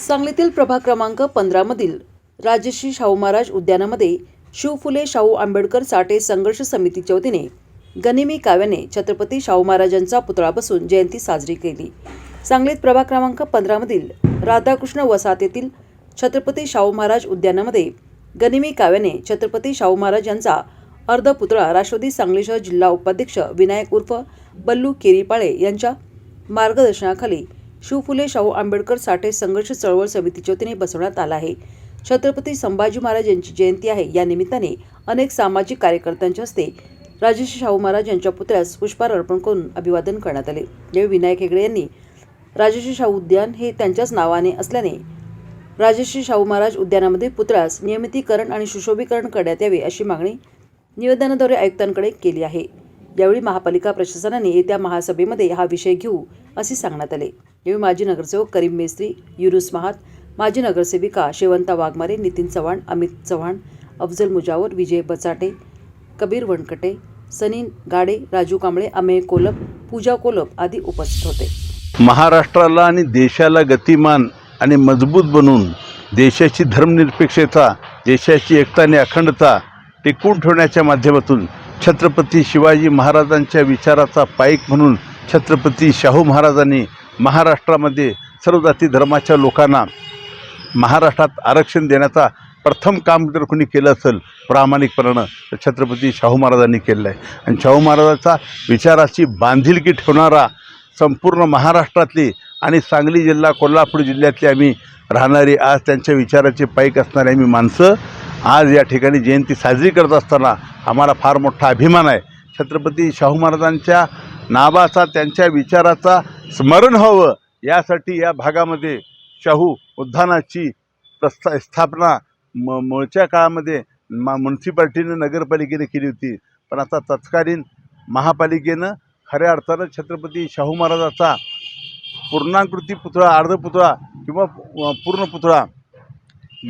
सांगलीतील प्रभाग क्रमांक पंधरामधील राजश्री शाहू महाराज उद्यानामध्ये शिव फुले शाहू आंबेडकर साठे संघर्ष समितीच्या वतीने गनिमी काव्याने छत्रपती शाहू महाराजांचा पुतळा बसून जयंती साजरी केली. सांगलीत प्रभाग क्रमांक पंधरामधील राधाकृष्ण वसाहत येथील छत्रपती शाहू महाराज उद्यानामध्ये गनिमी काव्याने छत्रपती शाहू महाराज यांचा अर्धपुतळा राष्ट्रवादी सांगली शहर जिल्हा उपाध्यक्ष विनायक उर्फ बल्लू केरीपाळे यांच्या मार्गदर्शनाखाली शिवफुले शाहू आंबेडकर साठे संघर्ष चळवळ समितीच्या वतीने बसवण्यात आला आहे. छत्रपती संभाजी महाराज यांची जयंती आहे. या निमित्ताने अनेक सामाजिक कार्यकर्त्यांच्या हस्ते राजर्षी शाहू महाराज यांच्या पुतळ्यास पुष्पहार अर्पण करून अभिवादन करण्यात आले. यावेळी विनायक हेगडे यांनी राजर्षी शाहू उद्यान हे त्यांच्याच नावाने असल्याने राजर्षी शाहू महाराज उद्यानामध्ये पुतळ्यास नियमितीकरण आणि सुशोभीकरण करण्यात यावे अशी मागणी निवेदनाद्वारे आयुक्तांकडे केली आहे. यावेळी महापालिका प्रशासनाने येत्या महासभेमध्ये हा विषय घेऊ असे सांगण्यात आले. यावेळी माजी नगरसेवक करीम मेस्त्री युनुस महात माजी नगरसेविका शेवंता वाघमारे नितीन चव्हाण अमित चव्हाण अफजल मुजावर विजय बचाटे कबीर वणकटे सनी गाडे राजू कांबळे अमेय कोलप पूजा कोलप आदी उपस्थित होते. महाराष्ट्राला आणि देशाला गतिमान आणि मजबूत बनून देशाची धर्मनिरपेक्षता देशाची एकता आणि अखंडता टिकवून ठेवण्याच्या माध्यमातून छत्रपती शिवाजी महाराजांच्या विचाराचा पाईक म्हणून छत्रपती शाहू महाराजांनी महाराष्ट्रामध्ये सर्व जाती धर्माच्या लोकांना महाराष्ट्रात आरक्षण देण्याचा प्रथम काम जर कोणी केलं असेल प्रामाणिकपणानं तर छत्रपती शाहू महाराजांनी केलेलं आहे. आणि शाहू महाराजांचा विचाराची बांधिलकी ठेवणारा संपूर्ण महाराष्ट्रातली आणि सांगली जिल्हा कोल्हापूर जिल्ह्यातली आम्ही राहणारी आज त्यांच्या विचाराचे पाईक असणारी आम्ही माणसं आज या ठिकाणी जयंती साजरी करत असताना आम्हाला फार मोठा अभिमान आहे. छत्रपती शाहू महाराजांच्या नावाचा त्यांच्या विचाराचा स्मरण व्हावं यासाठी या भागामध्ये शाहू उद्यानाची प्रस्था स्थापना म मूळच्या काळामध्ये मा म्युन्सिपाल्टीनं नगरपालिकेने केली होती. पण आता तत्कालीन महापालिकेनं खऱ्या अर्थानं छत्रपती शाहू महाराजाचा पूर्णाकृती पुतळा अर्धपुतळा किंवा पूर्ण पुतळा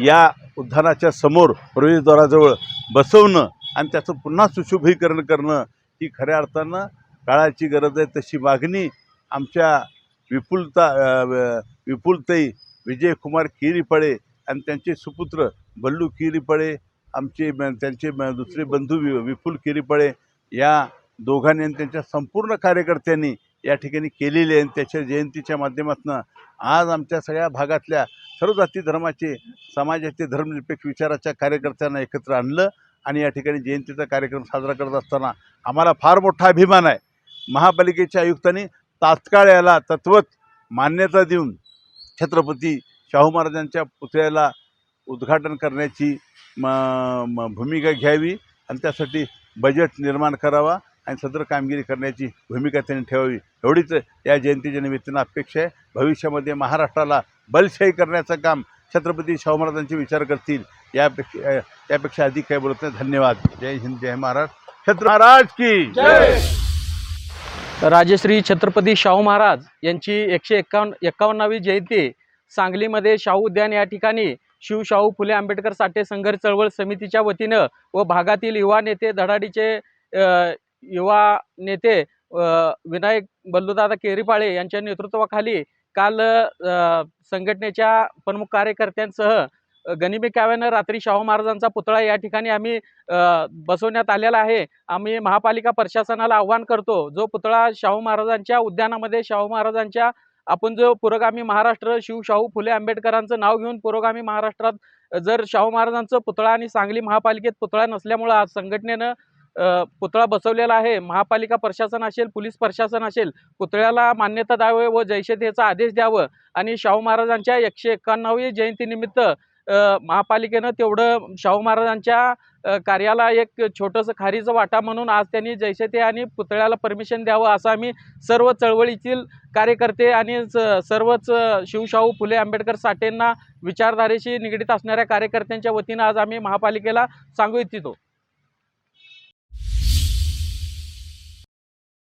या उद्यानाच्या समोर प्रवेशद्वाराजवळ बसवणं आणि त्याचं पुन्हा सुशोभीकरण करणं ही खऱ्या अर्थानं काळाची गरज आहे तशी मागणी आमच्या विपुलता विपुलताई विजयकुमार किरीपळे आणि त्यांचे सुपुत्र बल्लू किरीपळे आमचे त्यांचे दुसरे बंधू वि विपुल किरीपळे या दोघांनी आणि त्यांच्या संपूर्ण कार्यकर्त्यांनी या ठिकाणी केलेली आहे. आणि त्याच्या जयंतीच्या माध्यमातून आज आमच्या सगळ्या भागातल्या सर्व जाती धर्माचे समाजाचे धर्मनिरपेक्ष विचाराच्या कार्यकर्त्यांना एकत्र आणलं आणि या ठिकाणी जयंतीचा कार्यक्रम साजरा करत असताना आम्हाला फार मोठा अभिमान आहे. महापालिकेच्या आयुक्तांनी तात्काळ याला तत्वत मान्यता देऊन छत्रपती शाहू महाराजांच्या पुतळ्याला उद्घाटन करण्याची म भूमिका घ्यावी आणि त्यासाठी बजेट निर्माण करावा आणि सदर कामगिरी करण्याची भूमिका त्यांनी ठेवावी. एवढीच या जयंतीच्या निमित्तानं अपेक्षा आहे. भविष्यामध्ये महाराष्ट्राला बलशाही करण्याचं काम छत्रपती शाहू महाराजांचे विचार करतील यापेक्षा यापेक्षा अधिक काही बोलत नाही. धन्यवाद. जय हिंद जय महाराष्ट्र. छत्र महाराज की राजश्री छत्रपती शाहू महाराज यांची एकशे एक्कावन्न एक्कावन्नावी जयंती सांगलीमध्ये शाहू उद्यान या ठिकाणी शिवशाहू फुले आंबेडकर साठे संघर्ष चळवळ समितीच्या वतीनं व भागातील युवा नेते धडाडीचे युवा नेते विनायक बल्लूदादा केरीपाळे यांच्या नेतृत्वाखाली काल संघटनेच्या प्रमुख कार्यकर्त्यांसह अ, गनिमी काव्यानं रात्री शाहू महाराजांचा पुतळा या ठिकाणी आम्ही बसवण्यात आलेला आहे. आम्ही महापालिका प्रशासनाला आव्हान करतो जो पुतळा शाहू महाराजांच्या उद्यानामध्ये शाहू महाराजांच्या आपण जो पुरोगामी महाराष्ट्र शिवशाहू फुले आंबेडकरांचं नाव घेऊन पुरोगामी महाराष्ट्रात जर शाहू महाराजांचं पुतळा आणि सांगली महापालिकेत पुतळा नसल्यामुळं आज संघटनेनं पुतळा बसवलेला आहे. महापालिका प्रशासन असेल पोलीस प्रशासन असेल पुतळ्याला मान्यता द्यावे व जैशतेचा आदेश द्यावं. आणि शाहू महाराजांच्या एकशे एक्कावन्नावी जयंतीनिमित्त महापालिकेनं तेवढं शाहू महाराजांच्या कार्याला एक छोटंसं खारीचं वाटा म्हणून आज त्यांनी जैसे ते आणि पुतळ्याला परमिशन द्यावं असं आम्ही सर्व चळवळीतील कार्यकर्ते आणि स- सर्वच शिवशाहू फुले आंबेडकर साठेंना विचारधारेशी निगडीत असणाऱ्या कार्यकर्त्यांच्या वतीनं आज आम्ही महापालिकेला सांगू इच्छितो.